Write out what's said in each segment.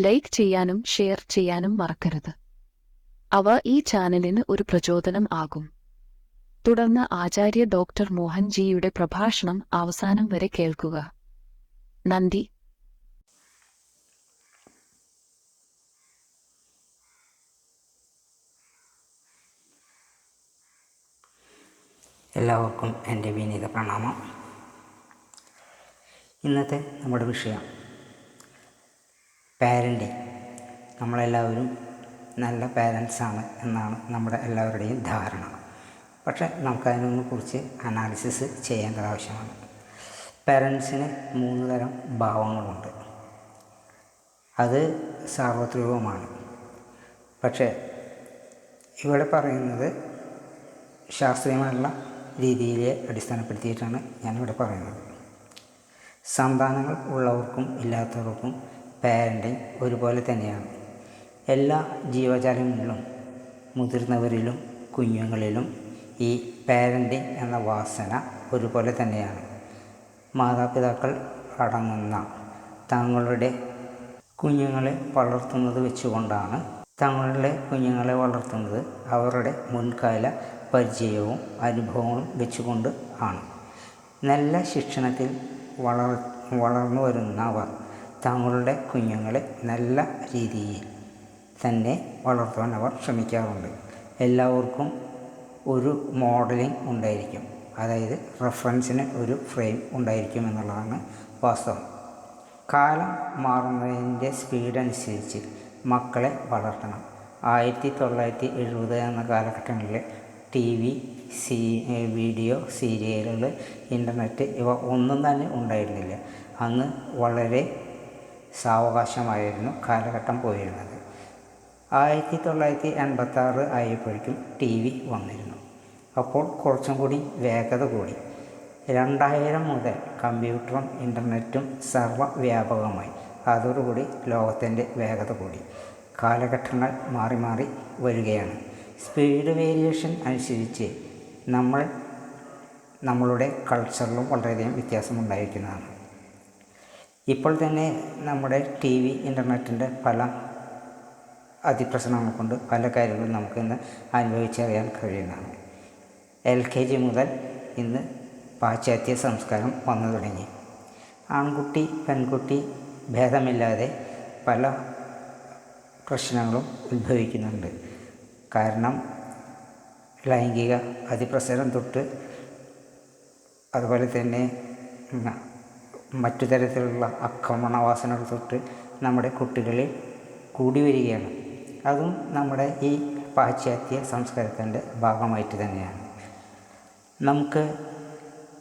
Like ചെയ്യാനും share ചെയ്യാനും മറക്കരുത്. അവ ഈ ചാനലിന് ഒരു പ്രചോദനം ആകും. തുടർന്ന് ആചാര്യ ഡോക്ടർ മോഹൻജിയുടെ പ്രഭാഷണം അവസാനം വരെ കേൾക്കുക. നന്ദി. എല്ലാവർക്കും എന്റെ വിനീത പ്രണാമം. ഇന്നത്തെ നമ്മുടെ വിഷയം പാരന്റിങ് നമ്മളെല്ലാവരും നല്ല പാരൻസാണ് എന്നാണ് നമ്മുടെ എല്ലാവരുടെയും ധാരണ. പക്ഷേ നമുക്കതിനൊന്ന് കുറിച്ച് അനാലിസിസ് ചെയ്യേണ്ടത് ആവശ്യമാണ്. പാരൻസിന് മൂന്ന് തരം ഭാവങ്ങളുണ്ട്. അത് സാർവത്രികവുമാണ്. പക്ഷേ ഇവിടെ പറയുന്നത് ശാസ്ത്രീയമായുള്ള രീതിയിലെ അടിസ്ഥാനപ്പെടുത്തിയിട്ടാണ് ഞാനിവിടെ പറയുന്നത്. സന്താനങ്ങൾ ഉള്ളവർക്കും ഇല്ലാത്തവർക്കും പാരന്റിങ് ഒരുപോലെ തന്നെയാണ്. എല്ലാ ജീവജാലങ്ങളിലും മുതിർന്നവരിലും കുഞ്ഞുങ്ങളിലും ഈ പാരന്റിങ് എന്ന വാസന ഒരുപോലെ തന്നെയാണ്. മാതാപിതാക്കൾ അടങ്ങുന്ന തങ്ങളുടെ കുഞ്ഞുങ്ങളെ വളർത്തുന്നത് വെച്ചുകൊണ്ടാണ് തങ്ങളുടെ കുഞ്ഞുങ്ങളെ വളർത്തുന്നത് അവരുടെ മുൻകാല പരിചയവും അനുഭവങ്ങളും വെച്ചുകൊണ്ട് ആണ്. നല്ല ശിക്ഷണത്തിൽ വളർ വളർന്നു വരുന്നവർ തങ്ങളുടെ കുഞ്ഞുങ്ങളെ നല്ല രീതിയിൽ തന്നെ വളർത്തുവാൻ അവർ ശ്രമിക്കാറുണ്ട്. എല്ലാവർക്കും ഒരു മോഡലിംഗ് ഉണ്ടായിരിക്കും. അതായത് റെഫറൻസിന് ഒരു ഫ്രെയിം ഉണ്ടായിരിക്കും എന്നുള്ളതാണ് വാസ്തവം. കാലം മാറുന്നതിന്റെ സ്പീഡ് അനുസരിച്ച് മക്കളെ വളർത്തണം. ആയിരത്തി തൊള്ളായിരത്തി എഴുപത് എന്ന കാലഘട്ടങ്ങളിൽ ടി വി സീ വീഡിയോ സീരിയലുകൾ ഇന്റർനെറ്റ് ഇവ ഒന്നും തന്നെ ഉണ്ടായിരുന്നില്ല. അന്ന് വളരെ സാവകാശമായിരുന്നു കാലഘട്ടം പോയിരുന്നത്. ആയിരത്തി തൊള്ളായിരത്തി എൺപത്തി ആറ് ആയപ്പോഴേക്കും ടി വി വന്നിരുന്നു. അപ്പോൾ കുറച്ചും കൂടി വേഗത കൂടി. രണ്ടായിരം മുതൽ കമ്പ്യൂട്ടറും ഇന്റർനെറ്റും സർവവ്യാപകമായി. അതോടുകൂടി ലോകത്തിന്റെ വേഗത കൂടി. കാലഘട്ടങ്ങൾ മാറി മാറി വരികയാണ്. സ്പീഡ് വേരിയേഷൻ അനുസരിച്ച് നമ്മൾ നമ്മളുടെ കൾച്ചറിലും വളരെയധികം വ്യത്യാസമുണ്ടായിരിക്കുന്നതാണ്. ഇപ്പോൾ തന്നെ നമ്മുടെ ടി വി ഇന്റർനെറ്റിന്റെ പല അതിപ്രസരങ്ങൾ കൊണ്ട് പല കാര്യങ്ങളും നമുക്ക് ഇന്ന് അനുഭവിച്ചറിയാൻ കഴിയുന്നതാണ്. എൽ കെ ജി മുതൽ ഇന്ന് പാശ്ചാത്യ സംസ്കാരം വന്നു തുടങ്ങി. ആൺകുട്ടി പെൺകുട്ടി ഭേദമില്ലാതെ പല പ്രശ്നങ്ങളും ഉത്ഭവിക്കുന്നുണ്ട്. കാരണം ലൈംഗിക അതിപ്രസരം തൊട്ട് അതുപോലെ തന്നെ മറ്റു തരത്തിലുള്ള ആക്രമണവാസനകൾ തൊട്ട് നമ്മുടെ കുട്ടികളിൽ കൂടി വരികയാണ്. അതും നമ്മുടെ ഈ പാശ്ചാത്യ സംസ്കാരത്തിന്റെ ഭാഗമായിട്ട് തന്നെയാണ്. നമുക്ക്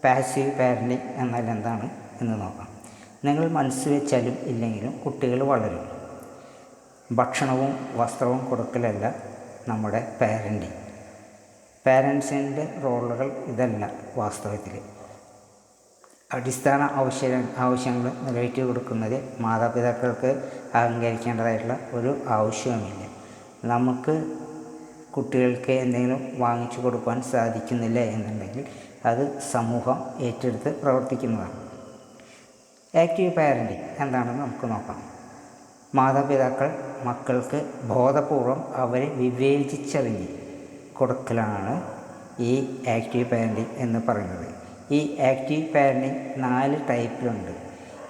പാസീവ് പാരന്റിങ് എന്നാൽ എന്താണ് എന്ന് നോക്കാം. നിങ്ങൾ മനസ്സ് വെച്ചാലും ഇല്ലെങ്കിലും കുട്ടികൾ വളരും. ഭക്ഷണവും വസ്ത്രവും കൊടുക്കലല്ല നമ്മുടെ പാരന്റിങ് പാരൻസിന്റെ റോളുകൾ ഇതല്ല വാസ്തവത്തിൽ. അടിസ്ഥാന ആവശ്യ ആവശ്യങ്ങൾ നിറവേറ്റി കൊടുക്കുന്നത് മാതാപിതാക്കൾക്ക് അഹങ്കരിക്കേണ്ടതായിട്ടുള്ള ഒരു ആവശ്യവുമില്ല. നമുക്ക് കുട്ടികൾക്ക് എന്തെങ്കിലും വാങ്ങിച്ചു കൊടുക്കാൻ സാധിക്കുന്നില്ല എന്നുണ്ടെങ്കിൽ അത് സമൂഹം ഏറ്റെടുത്ത് പ്രവർത്തിക്കുന്നതാണ്. ആക്റ്റീവ് പാരന്റിങ് എന്താണെന്ന് നമുക്ക് നോക്കാം. മാതാപിതാക്കൾ മക്കൾക്ക് ബോധപൂർവം അവരെ വിവേചിച്ചറിഞ്ഞ് കൊടുക്കലാണ് ഈ ആക്റ്റീവ് പാരന്റിങ് എന്ന് പറയുന്നത്. ഈ ആക്റ്റീവ് പാരന്റിങ് നാല് ടൈപ്പിലുണ്ട്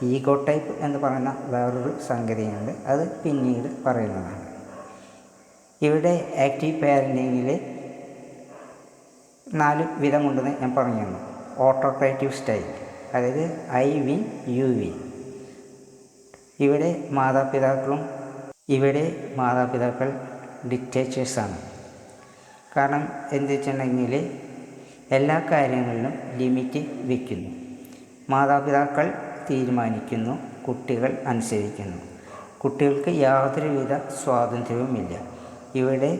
ഈഗോ ടൈപ്പ് എന്ന് പറയുന്ന വേറൊരു സംഗതിയുണ്ട്. അത് പിന്നീട് പറയുന്നതാണ്. ഇവിടെ ആക്റ്റീവ് പാരന്റിങ്ങിൽ നാല് വിധമുണ്ടെന്ന് ഞാൻ പറഞ്ഞു തന്നു ഓട്ടോക്രേറ്റീവ് സ്റ്റൈൽ അതായത് ഐ വിൻ യു വിൻ ഇവിടെ മാതാപിതാക്കളും ഇവിടെ മാതാപിതാക്കൾ ഡിക്റ്റേറ്റേഴ്സാണ് കാരണം എന്ത് വെച്ചിട്ടുണ്ടെങ്കിൽ എല്ലാ കാര്യങ്ങളിലും ലിമിറ്റ് വയ്ക്കുന്നു മാതാപിതാക്കൾ തീരുമാനിക്കുന്നു കുട്ടികൾ അനുസരിക്കുന്നു. കുട്ടികൾക്ക് യാതൊരുവിധ സ്വാതന്ത്ര്യവുമില്ല. ഇവിടെ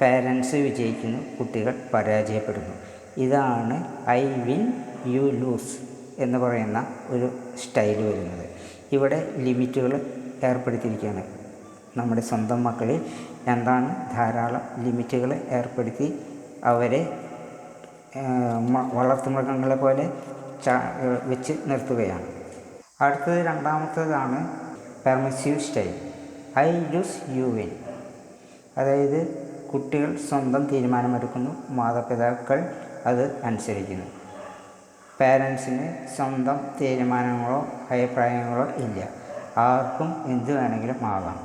പേരൻസ് വിജയിക്കുന്നു കുട്ടികൾ പരാജയപ്പെടുന്നു. ഇതാണ് ഐ വിൻ യു ലൂസ് എന്ന് പറയുന്ന ഒരു സ്റ്റൈൽ വരുന്നത്. ഇവിടെ ലിമിറ്റുകൾ ഏർപ്പെടുത്തിയിരിക്കുകയാണ്. നമ്മുടെ സ്വന്തം മക്കളിൽ എന്താണ് ധാരാളം ലിമിറ്റുകൾ ഏർപ്പെടുത്തി അവരെ വളർത്തുമൃഗങ്ങളെ പോലെ വെച്ച് നിർത്തുകയാണ്. അടുത്തത് രണ്ടാമത്തേതാണ് permissive style I lose you win അതായത് കുട്ടികൾ സ്വന്തം തീരുമാനമെടുക്കുന്നു മാതാപിതാക്കൾ അത് അനുസരിക്കുന്നു. പാരൻസിന് സ്വന്തം തീരുമാനങ്ങളോ അഭിപ്രായങ്ങളോ ഇല്ല. ആർക്കും എന്ത് വേണമെങ്കിലും ആകാം.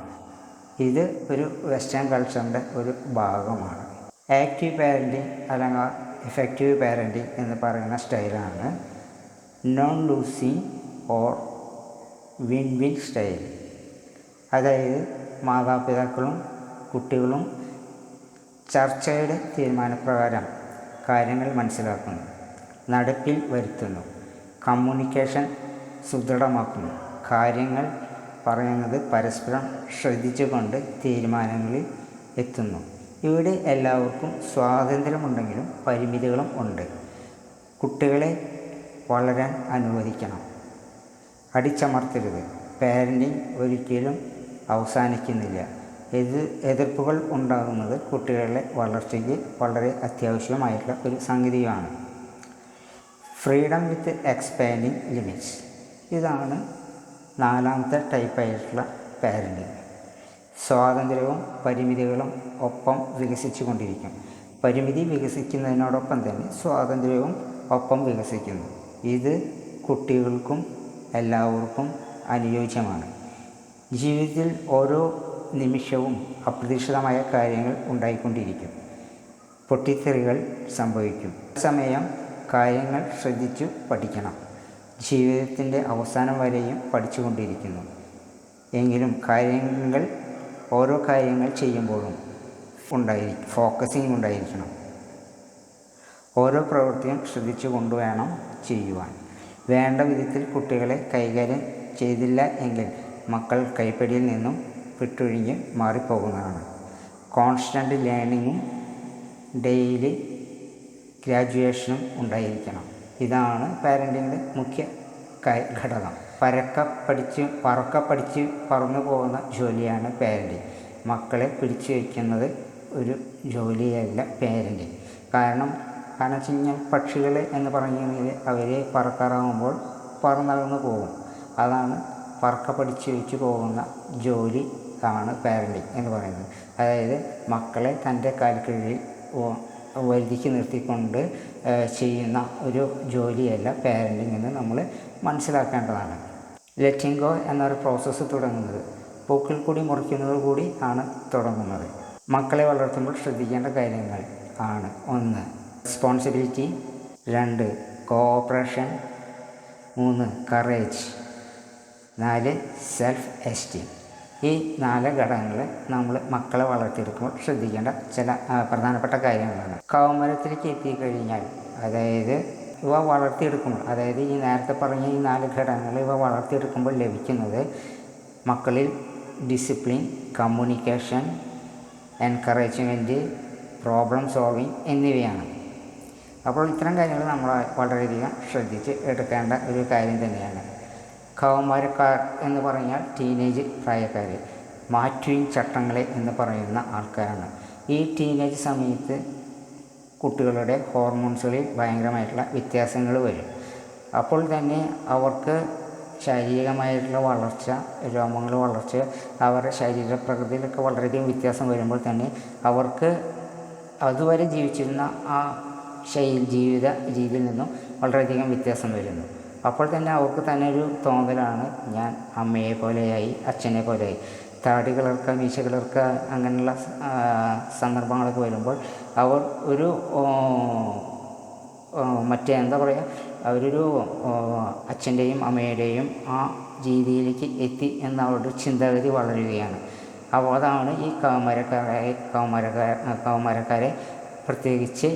ഇത് ഒരു വെസ്റ്റേൺ കൾച്ചറിന്റെ ഒരു ഭാഗമാണ്. ആക്റ്റീവ് പാരന്റിങ് അല്ലെങ്കിൽ എഫക്റ്റീവ് പാരന്റിങ് എന്ന് പറയുന്ന സ്റ്റൈലാണ്. Non losing or win win style അതായത് മാതാപിതാക്കളും കുട്ടികളും ചർച്ചയുടെ തീരുമാനപ്രകാരം കാര്യങ്ങൾ മനസ്സിലാക്കുന്നു നടപ്പിൽ വരുത്തുന്നു കമ്മ്യൂണിക്കേഷൻ സുദൃഢമാക്കുന്നു. കാര്യങ്ങൾ പറയുന്നത് പരസ്പരം ശ്രദ്ധിച്ചുകൊണ്ട് തീരുമാനങ്ങളിൽ എത്തുന്നു. ഇവിടെ എല്ലാവർക്കും സ്വാതന്ത്ര്യമുണ്ടെങ്കിലും പരിമിതികളും ഉണ്ട്. കുട്ടികളെ വളരാൻ അനുവദിക്കണം. അടിച്ചമർത്തരുത്. പാരന്റിങ് ഒരിക്കലും അവസാനിക്കുന്നില്ല. എതിർ എതിർപ്പുകൾ ഉണ്ടാകുന്നത് കുട്ടികളുടെ വളർച്ചയ്ക്ക് വളരെ അത്യാവശ്യമായിട്ടുള്ള ഒരു സംഗതിയാണ്. Freedom with expanding limits. ഇതാണ് നാലാമത്തെ ടൈപ്പായിട്ടുള്ള പാരന്റിങ് സ്വാതന്ത്ര്യവും പരിമിതികളും ഒപ്പം വികസിച്ചു കൊണ്ടിരിക്കും പരിമിതി വികസിക്കുന്നതിനോടൊപ്പം തന്നെ സ്വാതന്ത്ര്യവും ഒപ്പം വികസിക്കുന്നു. ഇത് കുട്ടികൾക്കും എല്ലാവർക്കും അനുയോജ്യമാണ്. ജീവിതത്തിൽ ഓരോ നിമിഷവും അപ്രതീക്ഷിതമായ കാര്യങ്ങൾ ഉണ്ടായിക്കൊണ്ടിരിക്കും. പൊട്ടിത്തെറികൾ സംഭവിക്കും. സമയം കാര്യങ്ങൾ ശ്രദ്ധിച്ചു പഠിക്കണം. ജീവിതത്തിന്റെ അവസാനം വരെയും പഠിച്ചുകൊണ്ടിരിക്കുന്നു. എങ്കിലും കാര്യങ്ങൾ ഓരോ കാര്യങ്ങൾ ചെയ്യുമ്പോഴും ഉണ്ടായിരിക്കും ഫോക്കസിങ് ഉണ്ടായിരിക്കണം. ഓരോ പ്രവൃത്തിയും ശ്രദ്ധിച്ചു കൊണ്ടുവേണം ചെയ്യുവാൻ. വേണ്ട വിധത്തിൽ കുട്ടികളെ കൈകാര്യം ചെയ്തില്ല എങ്കിൽ മക്കൾ കൈപ്പടിയിൽ നിന്നും വിട്ടൊഴിഞ്ഞ് മാറിപ്പോകുന്നതാണ്. കോൺസ്റ്റന്റ് ലേണിങ്ങും ഡെയിലി ഗ്രാജുവേഷനും ഉണ്ടായിരിക്കണം. ഇതാണ് പാരന്റിങ്ങിന്റെ മുഖ്യ ഘടകം പരക്ക പഠിച്ച് പറക്ക പഠിച്ച് പറന്നു പോകുന്ന ജോലിയാണ് പാരന്റിങ് മക്കളെ പിടിച്ചു വയ്ക്കുന്നത് ഒരു ജോലിയല്ല പേരന്റ് കാരണം കാരണം പക്ഷികൾ എന്ന് പറഞ്ഞു കഴിഞ്ഞാൽ അവരെ പറക്കാറാകുമ്പോൾ പറന്നകന്ന് പോകും. അതാണ് പറക്ക പഠിച്ച് വെച്ച് പോകുന്ന ജോലി ആണ് പാരന്റിങ് എന്ന് പറയുന്നത്. അതായത് മക്കളെ തന്റെ കാൽക്കീഴിൽ വരുതിക്ക് നിർത്തിക്കൊണ്ട് ചെയ്യുന്ന ഒരു ജോലിയല്ല പാരന്റിങ് എന്ന് നമ്മൾ മനസ്സിലാക്കേണ്ടതാണ്. ലെറ്റിംഗ് ഗോ എന്നൊരു പ്രോസസ്സ് തുടങ്ങുന്നത്. പൂക്കൾ കൂടി മുറിക്കുന്നത് കൂടി ആണ് തുടങ്ങുന്നത്. മക്കളെ വളർത്തുമ്പോൾ ശ്രദ്ധിക്കേണ്ട കാര്യങ്ങൾ ആണ്. ഒന്ന് റെസ്പോൺസിബിലിറ്റി രണ്ട് കോഓപ്പറേഷൻ മൂന്ന് കറേജ് നാല് സെൽഫ് എസ്റ്റീം ഈ നാല് ഘടകങ്ങൾ നമ്മൾ മക്കളെ വളർത്തിയെടുക്കുമ്പോൾ ശ്രദ്ധിക്കേണ്ട ചില പ്രധാനപ്പെട്ട കാര്യങ്ങളാണ്. കൗമരത്തിലേക്ക് എത്തിക്കഴിഞ്ഞാൽ അതായത് ഇവ വളർത്തിയെടുക്കുമ്പോൾ അതായത് ഈ നേരത്തെ പറഞ്ഞ ഈ നാല് ഘടകങ്ങൾ ഇവ വളർത്തിയെടുക്കുമ്പോൾ ലഭിക്കുന്നത് മക്കളിൽ discipline communication encouragement problem solving എന്നിവയാണ്. അപ്പോൾ ഇത്തരം കാര്യങ്ങൾ നമ്മൾ വളരെയധികം ശ്രദ്ധിച്ച് എടുക്കേണ്ട ഒരു കാര്യം തന്നെയാണ്. കൗമാരക്കാർ എന്ന് പറഞ്ഞാൽ ടീനേജ് പ്രായക്കാർ മാറ്റുവിൻ ചട്ടങ്ങളെ എന്ന് പറയുന്ന ആൾക്കാരാണ്. ഈ ടീനേജ് സമയത്ത് കുട്ടികളുടെ ഹോർമോൺസുകളിൽ ഭയങ്കരമായിട്ടുള്ള വ്യത്യാസങ്ങൾ വരും. അപ്പോൾ തന്നെ അവർക്ക് ശാരീരികമായിട്ടുള്ള വളർച്ച രോമങ്ങൾ വളർച്ച അവരുടെ ശരീര പ്രകൃതിയിലൊക്കെ വളരെയധികം വ്യത്യാസം വരുമ്പോൾ തന്നെ അവർക്ക് അതുവരെ ജീവിച്ചിരുന്ന ആ ശൈലി ജീവിത രീതിയിൽ നിന്നും വളരെയധികം വ്യത്യാസം വരുന്നു. അപ്പോൾ തന്നെ അവർക്ക് തന്നെ ഒരു തോന്നലാണ് ഞാൻ അമ്മയെ പോലെയായി അച്ഛനെ പോലെയായി താടി കിളർക്കുക മീശ കിളർക്കുക അങ്ങനെയുള്ള സന്ദർഭങ്ങളൊക്കെ വരുമ്പോൾ അവർ ഒരു മറ്റേ എന്താ പറയുക അവരൊരു അച്ഛന്റെയും അമ്മയുടെയും ആ രീതിയിലേക്ക് എത്തി എന്ന അവരുടെ ചിന്താഗതി വളരുകയാണ്. അപ്പോൾ അതാണ് ഈ കൗമാരക്കാരെ കൗമാരക്കാർ കൗമാരക്കാരെ പ്രത്യേകിച്ച്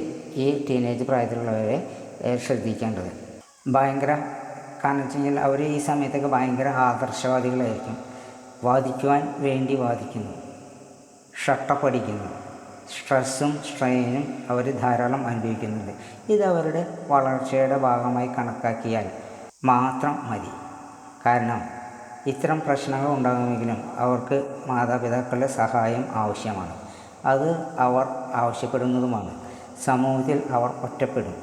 ഈ ടീനേജ് പ്രായത്തിലുള്ളവരെ ശ്രദ്ധിക്കേണ്ടത്. ഭയങ്കര കാരണം വെച്ച് കഴിഞ്ഞാൽ അവർ ഈ സമയത്തൊക്കെ ഭയങ്കര ആദർശവാദികളായിരിക്കും. വാദിക്കുവാൻ വേണ്ടി വാദിക്കുന്നു. ഷട്ടപ്പടിക്കുന്നു. സ്ട്രെസ്സും സ്ട്രെയിനും അവർ ധാരാളം അനുഭവിക്കുന്നുണ്ട്. ഇത് അവരുടെ വളർച്ചയുടെ ഭാഗമായി കണക്കാക്കിയാൽ മാത്രം മതി. കാരണം ഇത്തരം പ്രശ്നങ്ങൾ ഉണ്ടാകുമെങ്കിലും അവർക്ക് മാതാപിതാക്കളുടെ സഹായം ആവശ്യമാണ്. അത് അവർ ആവശ്യപ്പെടുന്നതുമാണ്. സമൂഹത്തിൽ അവർ ഒറ്റപ്പെടും.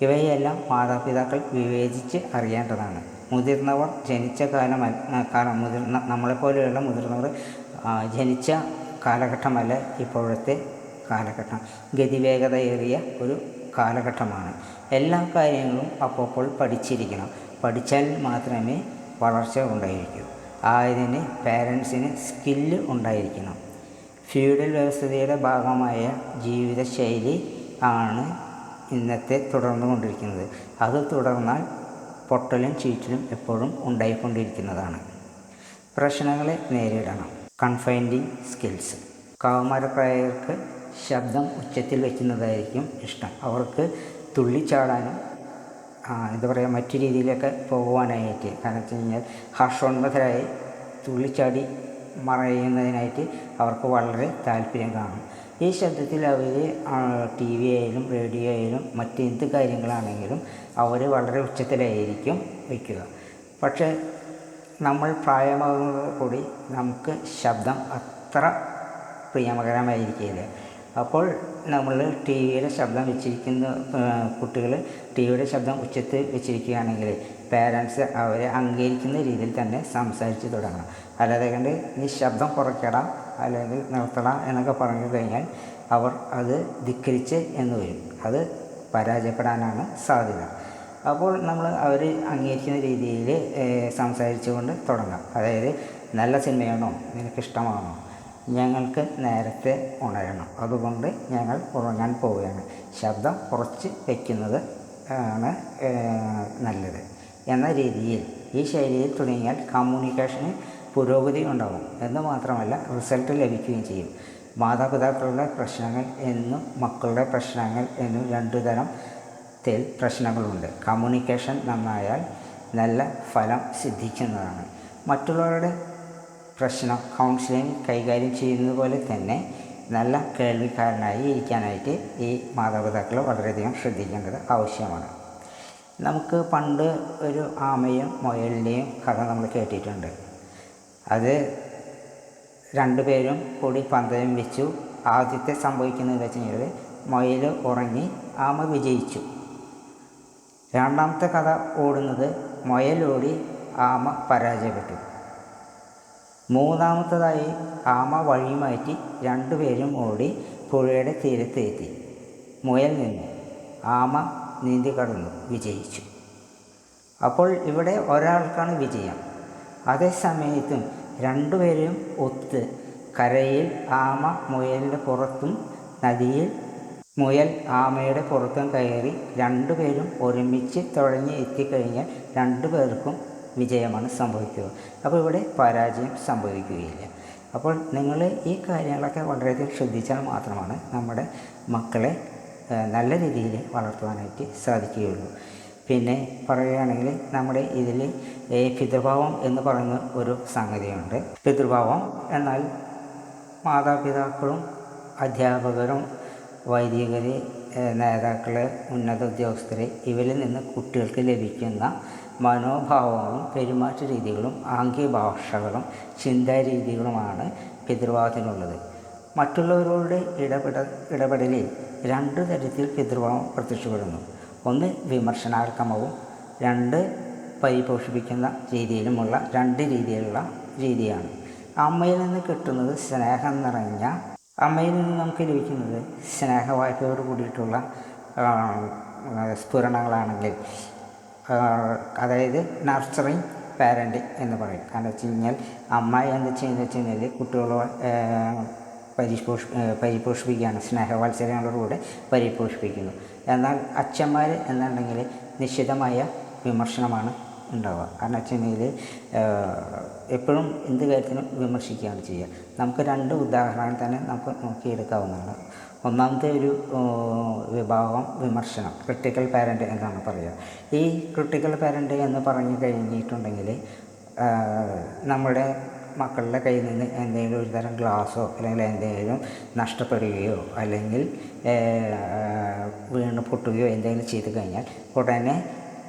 ഇവയെല്ലാം മാതാപിതാക്കൾ വിവേചിച്ച് അറിയേണ്ടതാണ്. മുതിർന്നവർ ജനിച്ച കാലം കാലം മുതിർന്ന നമ്മളെപ്പോലെയുള്ള മുതിർന്നവർ ജനിച്ച കാലഘട്ടമല്ല ഇപ്പോഴത്തെ കാലഘട്ടം. ഗതിവേഗതയേറിയ ഒരു കാലഘട്ടമാണ്. എല്ലാ കാര്യങ്ങളും അപ്പോൾ പഠിച്ചിരിക്കണം. പഠിച്ചാൽ മാത്രമേ വളർച്ച ഉണ്ടായിരിക്കൂ. ആയതിന് പാരൻസിന് സ്കില്ല് ഉണ്ടായിരിക്കണം. ഫ്യൂഡൽ വ്യവസ്ഥയുടെ ഭാഗമായ ജീവിതശൈലി ആണ് ഇന്നത്തെ തുടർന്നുകൊണ്ടിരിക്കുന്നത്. അത് തുടർന്നാൽ പൊട്ടലും ചീറ്റലും എപ്പോഴും ഉണ്ടായിക്കൊണ്ടിരിക്കുന്നതാണ്. പ്രശ്നങ്ങളെ നേരിടണം. കൺഫൈൻഡിങ് സ്കിൽസ്. കൗമാരപ്രായർക്ക് ശബ്ദം ഉച്ചത്തിൽ വയ്ക്കുന്നതായിരിക്കും ഇഷ്ടം. അവർക്ക് തുള്ളിച്ചാടാനും എന്താ പറയുക മറ്റു രീതിയിലൊക്കെ പോകുവാനായിട്ട്. കാരണം വെച്ച് കഴിഞ്ഞാൽ ഹർഷോന്മതരായി തുള്ളിച്ചാടി മറയുന്നതിനായിട്ട് അവർക്ക് വളരെ താല്പര്യം കാണും. ഈ ശബ്ദത്തിൽ അവർ ടി വി ആയാലും റേഡിയോ ആയാലും മറ്റെന്ത് കാര്യങ്ങളാണെങ്കിലും അവർ വളരെ ഉച്ചത്തിലായിരിക്കും വയ്ക്കുക. പക്ഷേ നമ്മൾ പ്രായമാകുന്നത് കൂടി നമുക്ക് ശബ്ദം അത്ര പ്രിയമകരമായിരിക്കില്ല അപ്പോൾ നമ്മൾ ടി വിയുടെ ശബ്ദം വെച്ചിരിക്കുന്ന കുട്ടികൾ ടി വിയുടെ ശബ്ദം ഉച്ചത്തിൽ വെച്ചിരിക്കുകയാണെങ്കിൽ പേരൻസ് അവരെ അംഗീകരിക്കുന്ന രീതിയിൽ തന്നെ സംസാരിച്ച് തുടങ്ങണം. അല്ലാതെ കണ്ട് നീ ശബ്ദം കുറയ്ക്കടാ അല്ലെങ്കിൽ നിർത്തടാ എന്നൊക്കെ പറഞ്ഞു കഴിഞ്ഞാൽ അവർ അത് ധിക്കരിച്ച് എന്ന് വരും. അത് പരാജയപ്പെടാനാണ് സാധ്യത. അപ്പോൾ നമ്മൾ അവർ അംഗീകരിക്കുന്ന രീതിയിൽ സംസാരിച്ചുകൊണ്ട് തുടങ്ങാം. അതായത് നല്ല സിനിമയാണോ? നിനക്കിഷ്ടമാണോ? ഞങ്ങൾക്ക് നേരത്തെ ഉണരണം. അതുകൊണ്ട് ഞങ്ങൾ ഉറങ്ങാൻ പോവുകയാണ്. ശബ്ദം കുറച്ച് വയ്ക്കുന്നത് ആണ് നല്ലത്. എന്ന രീതിയിൽ ഈ ശൈലിയിൽ തുടങ്ങിയാൽ കമ്മ്യൂണിക്കേഷന് പുരോഗതി ഉണ്ടാകും എന്ന് മാത്രമല്ല റിസൾട്ട് ലഭിക്കുകയും ചെയ്യും. മാതാപിതാക്കളുടെ പ്രശ്നങ്ങൾ എന്നും മക്കളുടെ പ്രശ്നങ്ങൾ എന്നും രണ്ടു തരത്തിൽ പ്രശ്നങ്ങളുണ്ട്. കമ്മ്യൂണിക്കേഷൻ നന്നായാൽ നല്ല ഫലം സിദ്ധിക്കുന്നതാണ്. മറ്റുള്ളവരുടെ പ്രശ്നം കൗൺസിലിംഗ് കൈകാര്യം ചെയ്യുന്നത് പോലെ തന്നെ നല്ല കേൾവിക്കാരനായി ഇരിക്കാനായിട്ട് ഈ മാതാപിതാക്കൾ വളരെയധികം ശ്രദ്ധിക്കേണ്ടത് ആവശ്യമാണ്. നമുക്ക് പണ്ട് ഒരു ആമയും മുയലിന്റെയും കഥ നമ്മൾ കേട്ടിട്ടുണ്ട്. അത് രണ്ടുപേരും കൂടി പന്തയം വെച്ചു. ആദ്യത്തെ സംഭവിക്കുന്നത് വെച്ച് കഴിഞ്ഞാൽ മുയൽ ഉറങ്ങി ആമ വിജയിച്ചു. രണ്ടാമത്തെ കഥ ഓടുന്നത് മുയലോടി ആമ പരാജയപ്പെട്ടു. മൂന്നാമത്തതായി ആമ വഴി മാറ്റി രണ്ടുപേരും ഓടി പുഴയുടെ തീരത്ത് എത്തി. മുയൽ നിന്നു. ആമ നീന്തി കടന്നു. വിജയിച്ചു. അപ്പോൾ ഇവിടെ ഒരാൾക്കാണ് വിജയം. അതേ സമയത്തും രണ്ടുപേരും ഒത്ത് കരയിൽ ആമ മുയലിന്റെ പുറത്തും നദിയിൽ മുയൽ ആമയുടെ പുറത്തും കയറി രണ്ടുപേരും ഒരുമിച്ച് തുഴഞ്ഞ് എത്തിക്കഴിഞ്ഞാൽ രണ്ടുപേർക്കും വിജയമാണ് സംഭവിക്കുക. അപ്പോൾ ഇവിടെ പരാജയം സംഭവിക്കുകയില്ല. അപ്പോൾ നിങ്ങൾ ഈ കാര്യങ്ങളൊക്കെ വളരെയധികം ശ്രദ്ധിച്ചാൽ മാത്രമാണ് നമ്മുടെ മക്കളെ നല്ല രീതിയിൽ വളർത്തുവാനായിട്ട് സാധിക്കുകയുള്ളൂ. പിന്നെ പറയുകയാണെങ്കിൽ നമ്മുടെ ഇതിൽ പിതൃഭാവം എന്ന് പറയുന്ന ഒരു സംഗതിയുണ്ട്. പിതൃഭാവം എന്നാൽ മാതാപിതാക്കളും അധ്യാപകരും വൈദികർ നേതാക്കൾ ഉന്നത ഉദ്യോഗസ്ഥർ ഇവരിൽ നിന്ന് കുട്ടികൾക്ക് ലഭിക്കുന്ന മനോഭാവങ്ങളും പെരുമാറ്റ രീതികളും ആംഗ്യഭാഷകളും ചിന്താരീതികളുമാണ് പിതൃഭാവത്തിനുള്ളത്. മറ്റുള്ളവരോട് ഇടപെട ഇടപെടലിൽ രണ്ട് തരത്തിൽ പിതൃഭാവം പ്രത്യക്ഷപ്പെടുന്നു. ഒന്ന് വിമർശനാത്മകവും രണ്ട് പരിപോഷിപ്പിക്കുന്ന രീതിയിലുമുള്ള രണ്ട് രീതിയിലുള്ള രീതിയാണ്. അമ്മയിൽ നിന്ന് കിട്ടുന്നത് സ്നേഹം നിറഞ്ഞ അമ്മയിൽ നിന്ന് നമുക്ക് ലഭിക്കുന്നത് സ്നേഹവായ്പയോട് കൂടിയിട്ടുള്ള സ്ഫുരണങ്ങളാണെങ്കിൽ അതായത് നർച്ചറിങ് പാരന്റിങ് എന്ന് പറയും. കാരണം വെച്ച് കഴിഞ്ഞാൽ അമ്മ എന്ന് ചെയ്യുന്നത് വെച്ച് കഴിഞ്ഞാൽ കുട്ടികളെ പരിപോഷ് പരിപോഷിപ്പിക്കുകയാണ്. സ്നേഹവത്സരങ്ങളോടുകൂടെ പരിപോഷിപ്പിക്കുന്നു. എന്നാൽ അച്ഛന്മാർ എന്നുണ്ടെങ്കിൽ നിശ്ചിതമായ വിമർശനമാണ് ഉണ്ടാവുക. കാരണം വെച്ച് കഴിഞ്ഞാൽ എപ്പോഴും എന്ത് കാര്യത്തിനും വിമർശിക്കുകയാണ് ചെയ്യുക. നമുക്ക് രണ്ട് ഉദാഹരണങ്ങൾ തന്നെ നമുക്ക് നോക്കിയെടുക്കാവുന്നതാണ്. ഒന്നാമത്തെ ഒരു വിഭാഗം വിമർശനം ക്രിട്ടിക്കൽ പാരന്റ് എന്നാണ് പറയുക. ഈ ക്രിട്ടിക്കൽ പാരന്റ് എന്ന് പറഞ്ഞു കഴിഞ്ഞിട്ടുണ്ടെങ്കിൽ നമ്മുടെ മക്കളുടെ കയ്യിൽ നിന്ന് എന്തെങ്കിലും ഒരു തരം ഗ്ലാസ്സോ അല്ലെങ്കിൽ എന്തെങ്കിലും നഷ്ടപ്പെടുകയോ അല്ലെങ്കിൽ വീണ് പൊട്ടുകയോ എന്തെങ്കിലും ചെയ്തു കഴിഞ്ഞാൽ ഉടനെ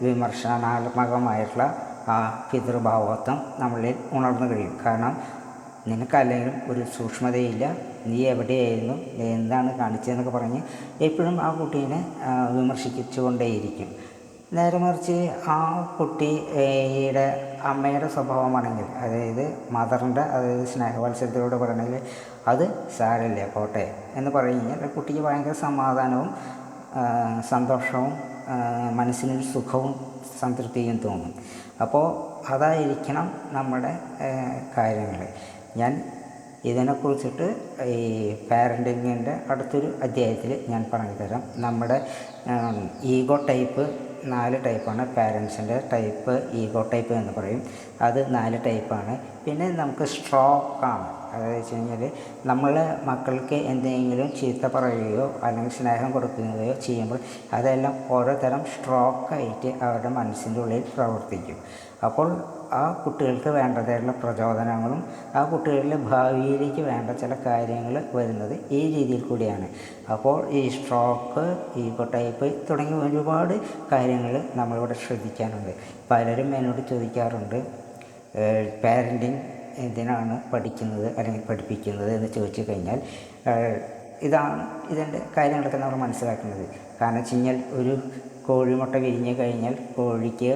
വിമർശനാത്മകമായിട്ടുള്ള ആ പിതൃഭാവത്വം നമ്മളിൽ ഉണർന്നു കഴിയും. കാരണം നിനക്കല്ലെങ്കിലും ഒരു സൂക്ഷ്മതയില്ല. നീ എവിടെയായിരുന്നു? എന്താണ് കാണിച്ചതെന്നൊക്കെ പറഞ്ഞ് എപ്പോഴും ആ കുട്ടീനെ വിമർശിച്ചുകൊണ്ടേയിരിക്കും നേരെ മറിച്ച് ആ കുട്ടിയുടെ അമ്മയുടെ സ്വഭാവമാണെങ്കിൽ അതായത് മദറിന്റെ അതായത് സ്നേഹവത്സരത്തിലൂടെ പറയണമെങ്കിൽ അത് സാരല്ലേ പോട്ടെ എന്ന് പറഞ്ഞു കഴിഞ്ഞാൽ കുട്ടിക്ക് ഭയങ്കര സമാധാനവും സന്തോഷവും മനസ്സിനൊരു സുഖവും സംതൃപ്തിയും തോന്നും. അപ്പോൾ അതായിരിക്കണം നമ്മുടെ കാര്യങ്ങൾ ഞാൻ ഇതിനെക്കുറിച്ചിട്ട് ഈ പാരന്റിങ്ങിന്റെ അടുത്തൊരു അധ്യായത്തിൽ ഞാൻ പറഞ്ഞു തരാം നമ്മുടെ ഈഗോ ടൈപ്പ് നാല് ടൈപ്പാണ്. പാരൻസിന്റെ ടൈപ്പ് ഈഗോ ടൈപ്പ് എന്ന് പറയും. അത് നാല് ടൈപ്പാണ്. പിന്നെ നമുക്ക് സ്ട്രോക്കാണ് അതായത് വെച്ച് കഴിഞ്ഞാൽ നമ്മൾ മക്കൾക്ക് എന്തെങ്കിലും ചീത്ത പറയുകയോ അല്ലെങ്കിൽ സ്നേഹം കൊടുക്കുകയോ ചെയ്യുമ്പോൾ അതെല്ലാം ഓരോ തരം സ്ട്രോക്കായിട്ട് അവരുടെ മനസ്സിന്റെ ഉള്ളിൽ പ്രവർത്തിക്കും. അപ്പോൾ ആ കുട്ടികൾക്ക് വേണ്ടതായിട്ടുള്ള പ്രചോദനങ്ങളും ആ കുട്ടികളുടെ ഭാവിയിലേക്ക് വേണ്ട ചില കാര്യങ്ങൾ വരുന്നത് ഈ രീതിയിൽ കൂടിയാണ്. അപ്പോൾ ഈ സ്ട്രോക്ക് ഈഗോ ടൈപ്പ് തുടങ്ങിയ ഒരുപാട് കാര്യങ്ങൾ നമ്മളിവിടെ ശ്രദ്ധിക്കാനുണ്ട്. പലരും എന്നോട് ചോദിക്കാറുണ്ട് പാരന്റിങ് എന്തിനാണ് പഠിക്കുന്നത് അല്ലെങ്കിൽ പഠിപ്പിക്കുന്നത് എന്ന് ചോദിച്ചു കഴിഞ്ഞാൽ ഇതാണ് ഇതിന്റെ കാര്യങ്ങളൊക്കെ നമ്മൾ മനസ്സിലാക്കുന്നത് കാരണം വെച്ച് കഴിഞ്ഞാൽ ഒരു കോഴിമുട്ട വിരിഞ്ഞ് കഴിഞ്ഞാൽ കോഴിക്ക്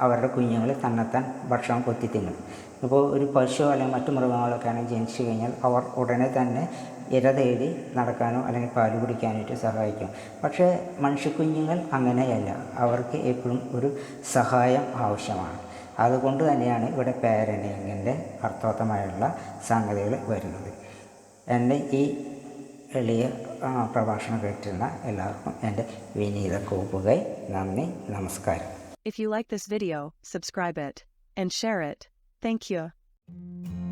അവരുടെ കുഞ്ഞുങ്ങൾ തന്നെത്താൻ ഭക്ഷണം കൊത്തി തിന്നും. ഇപ്പോൾ ഒരു പശു അല്ലെങ്കിൽ മറ്റു മൃഗങ്ങളൊക്കെ ആണെങ്കിൽ ജനിച്ചു കഴിഞ്ഞാൽ അവർ ഉടനെ തന്നെ ഇര തേടി നടക്കാനോ അല്ലെങ്കിൽ പാൽ കുടിക്കാനായിട്ട് സഹായിക്കും. പക്ഷേ മനുഷ്യക്കുഞ്ഞുങ്ങൾ അങ്ങനെയല്ല. അവർക്ക് എപ്പോഴും ഒരു സഹായം ആവശ്യമാണ്. അതുകൊണ്ട് തന്നെയാണ് ഇവിടെ പാരന്റിങ്ങിന്റെ അർത്ഥവത്തമായുള്ള സംഗതികൾ വരുന്നത്. എന്റെ ഈ എളിയ പ്രഭാഷണം കേട്ടിരുന്ന എല്ലാവർക്കും എന്റെ വിനീത കോപ്പുകൈ. നന്ദി നമസ്കാരം. If you like this video subscribe it and share it thank you.